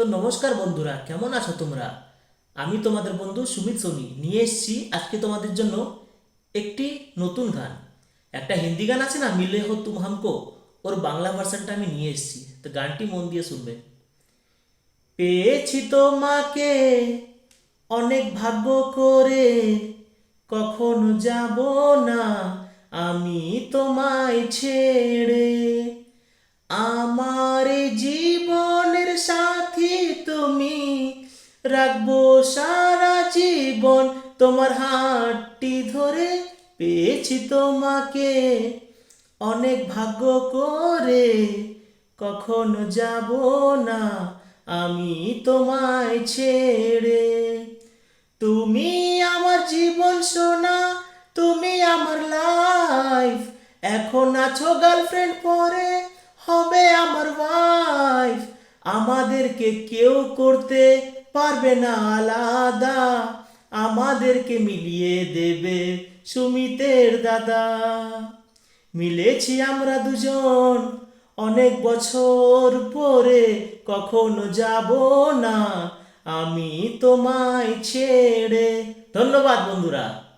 তো নমস্কার বন্ধুরা, কেমন আছো তোমরা? আমি তোমাদের বন্ধু সুমিত সোনি। নিয়ে এসেছি আজকে তোমাদের জন্য একটি নতুন গান। একটা হিন্দি গান আছে না, মিলে হো তুম হামকো? ওর বাংলা ভার্সনটা আমি নিয়ে এসেছি। তো গানটি মন দিয়ে শুনবে। পেয়েছি তোমাকে অনেক ভাগ্য করে, কখনো যাব না আমি তোমায় ছেড়ে। তুমি রাখব সারা জীবন তোমার হাতটি ধরে, পেয়েছি তোমাকে অনেক ভাগ্য করে। কখনো যাব না আমি তোমায় ছেড়ে। তুমি আমার জীবন সোনা, তুমি আমার লাইফ এখন আছো গার্লফ্রেন্ড পরে, হবে আমার ওয়াইফ আমাদেরকে কেউ করতে পারবে না আলাদা। আমাদেরকে মিলিয়ে দেবে সুমিতের দাদা। মিলেছি আমরা দুজন, অনেক বছর পরে কখনো যাব না। আমি তোমায় ছেড়ে ধন্যবাদ বন্ধুরা।